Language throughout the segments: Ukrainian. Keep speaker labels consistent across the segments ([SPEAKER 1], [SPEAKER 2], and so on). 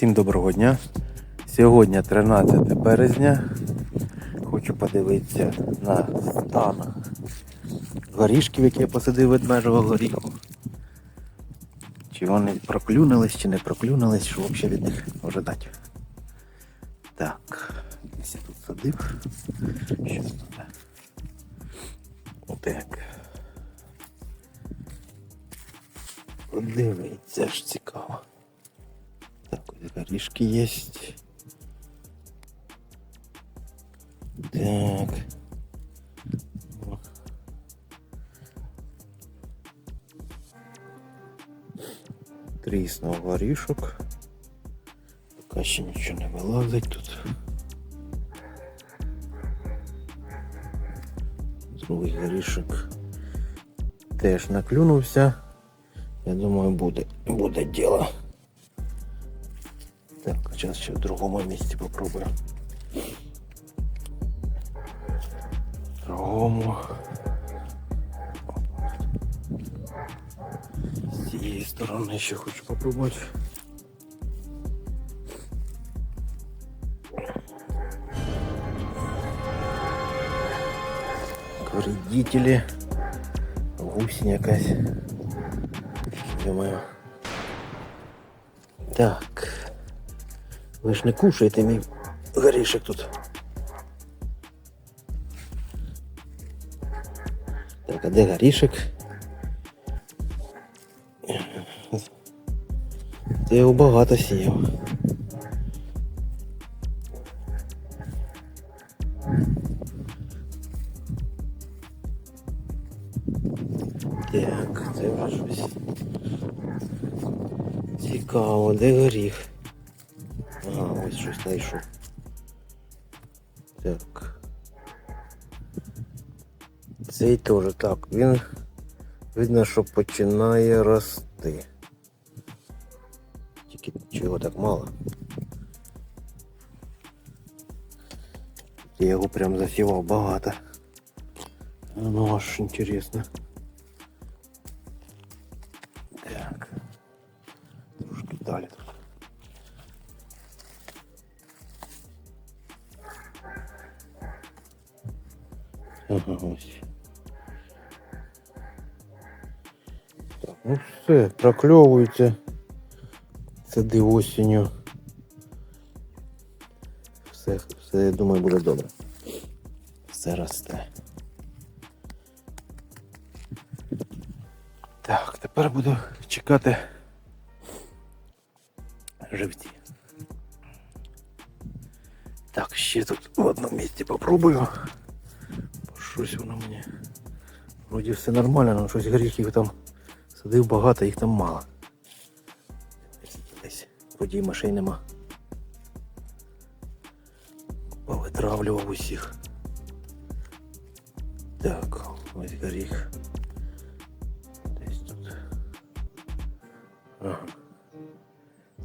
[SPEAKER 1] Всім доброго дня. Сьогодні 13 березня. Хочу подивитися на стан горішків, які я посадив ведмежого горіху. Чи вони проклюнились, чи не проклюнились, що взагалі від них ожидати. Так, ось я тут садив. Що тут? Отак. Подивіться ж цікаво. Так, ось горішки є. Так. О. Тріснув горішок. Поки ще нічого не вилазить тут. Другий горішок теж наклюнувся. Я думаю, буде, буде діло. Так, зараз ще в другому місці попробую. В другому. З цієї сторони ще хочу попробувати. Вредители. Гусень якась. Думаю. Так. Ви ж не кушаєте мій горішок тут. Так, а де горішок? Ти його багато сіяв. Так, це вже. Цікаво, де горіх? Ага, ось щось знайшов. Так. Цей теж так. Він видно, що починає рости. Тільки чого так мало. Я його прям засівав багато. Ну аж інтересно. Так. Трошки далі Так, ну все, прокльовується. Сади осінню. Все, все, я думаю, буде добре. Все росте. Так, тепер буду чекати живці. Так, ще тут в одному місці попробую. Щось воно мені. Вроді все нормально, але щось горіхів там садив багато, їх там мало. Десь вроді машин нема. Повитравлював усіх. Так, ось горіх. Десь тут. Ага.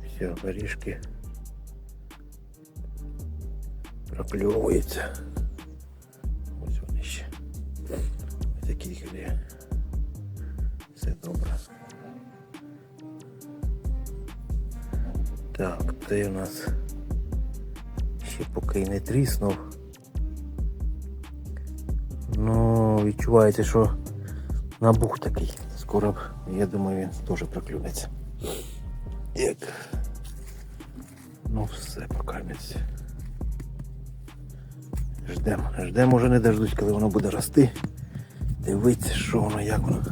[SPEAKER 1] Все, горішки прокльовуються. Такі є. Все добре. Так, це у нас ще поки не тріснув. Ну, відчувається, що набух такий. Скоро, я думаю, він теж проклюнеться. Як? Ну все, поки місць. Ждем, ждем, уже не дождусь, коли воно буде рости. Дивитися, що воно, як воно.